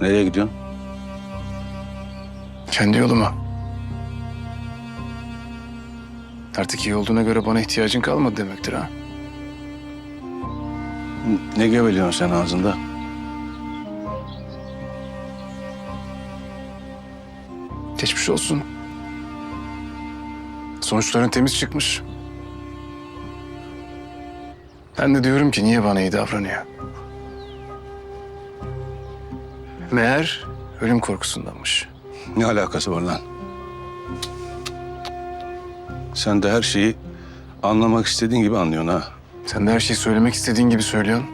Nereye gidiyorsun? Kendi yoluma. Artık iyi olduğuna göre bana ihtiyacın kalmadı demektir ha. Ne geveliyorsun sen ağzında? Geçmiş olsun. Sonuçların temiz çıkmış. Ben de diyorum ki niye bana iyi davranıyor? Meğer ölüm korkusundanmış. Ne alakası var lan? Sen de her şeyi anlamak istediğin gibi anlıyorsun ha. Sen de her şeyi söylemek istediğin gibi söylüyorsun.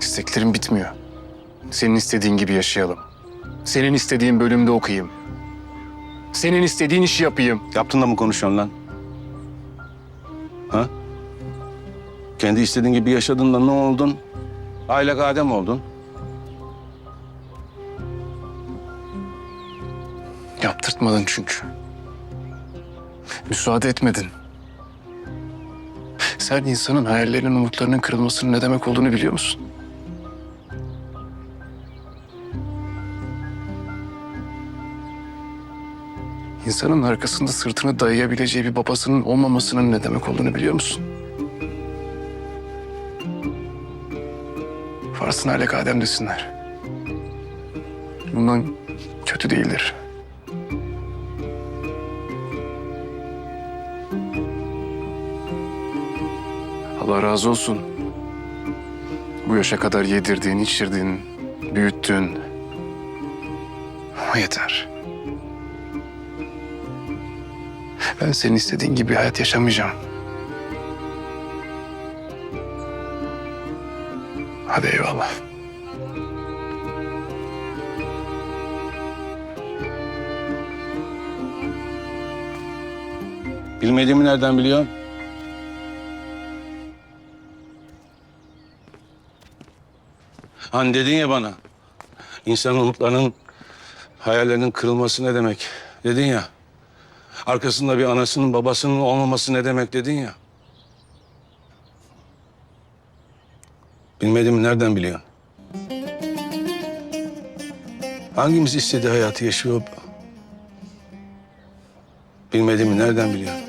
İsteklerim bitmiyor. Senin istediğin gibi yaşayalım. Senin istediğin bölümde okuyayım. Senin istediğin işi yapayım. Yaptın da mı konuşuyorsun lan? Ha? Kendi istediğin gibi yaşadın da ne oldun? Aylak Adem oldun. Yaptırtmadın çünkü. Müsaade etmedin. Sen insanın hayallerinin, umutlarının kırılmasının ne demek olduğunu biliyor musun? İnsanın arkasında sırtını dayayabileceği bir babasının olmamasının ne demek olduğunu biliyor musun? Varsın hala Adem desinler. Bundan kötü değildir. Allah razı olsun. Bu yaşa kadar yedirdiğin, içirdiğin, büyüttüğün. Ama yeter. Ben senin istediğin gibi hayat yaşamayacağım. Hadi eyvallah. Bilmediğimi nereden biliyorsun? Hani dedin ya bana, insan umutlarının, hayallerinin kırılması ne demek? Dedin ya, arkasında bir anasının, babasının olmaması ne demek dedin ya. Bilmediğimi nereden biliyorsun? Hangimiz istediği hayatı yaşıyor? Bilmediğimi nereden biliyorsun?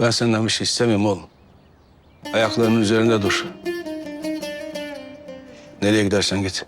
Ben senden bir şey istemiyorum oğlum. Ayaklarının üzerinde dur. Nereye gidersen git.